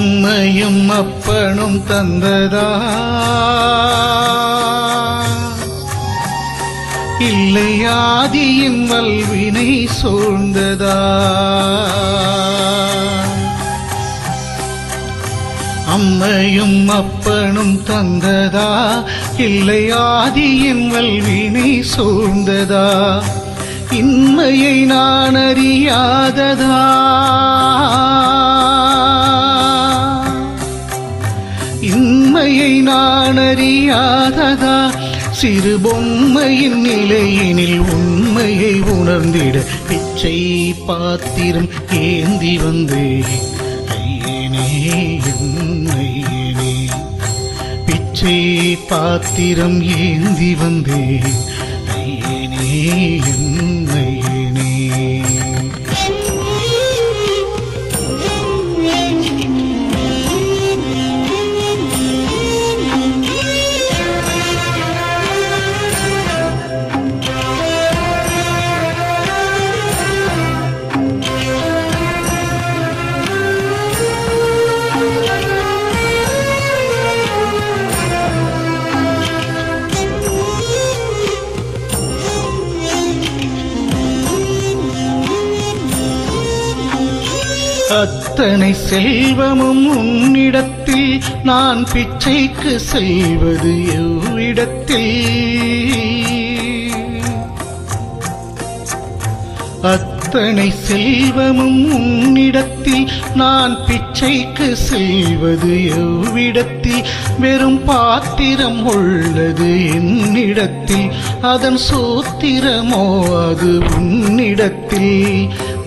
அம்மையும் அப்பனும் தந்ததா? இல்லை வல்வினை சூழ்ந்ததா? அம்மையும் அப்பனும் தந்ததா? இல்லையாதியின் வல்வினை சூழ்ந்ததா? இன்மையை நான் அறியாததா சிறு பொம்மையின் நிலையினில் உண்மையை உணர்ந்திட பிச்சை பாத்திரம் ஏந்தி வந்தேன். ஐயனே ஐயனே பிச்சை பாத்திரம் ஏந்தி வந்தேன். ஐயனே என்னை அத்தனை செல்வமும் உன்னிடத்தில் நான் பிச்சைக்கு செய்வது எவ்விடத்தில்? அத்தனை செல்வமும் உன்னிடத்தில் நான் பிச்சைக்கு செய்வது எவ்விடத்தில்? வெறும் பாத்திரம் உள்ளது என்னிடத்தில் அதன் சூத்திரமோ அது உன்னிடத்தில்?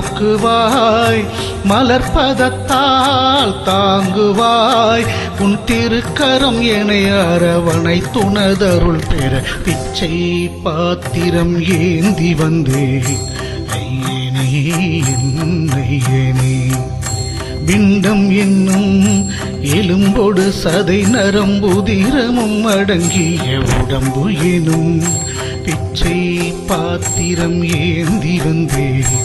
தூக்குவாய் மலர்பதத்தால் தாங்குவாய். உன் திருக்கரம் என அரவணை துணதருள் பெற. பிச்சை பாத்திரம் ஏந்தி வந்தே. ஐயனே என் பிண்டம் என்னும் எலும்பொடு சதை நரம்புதிரமும் அடங்கிய உடம்பு எனும். பிச்சை பாத்திரம் ஏந்தி வந்தேன்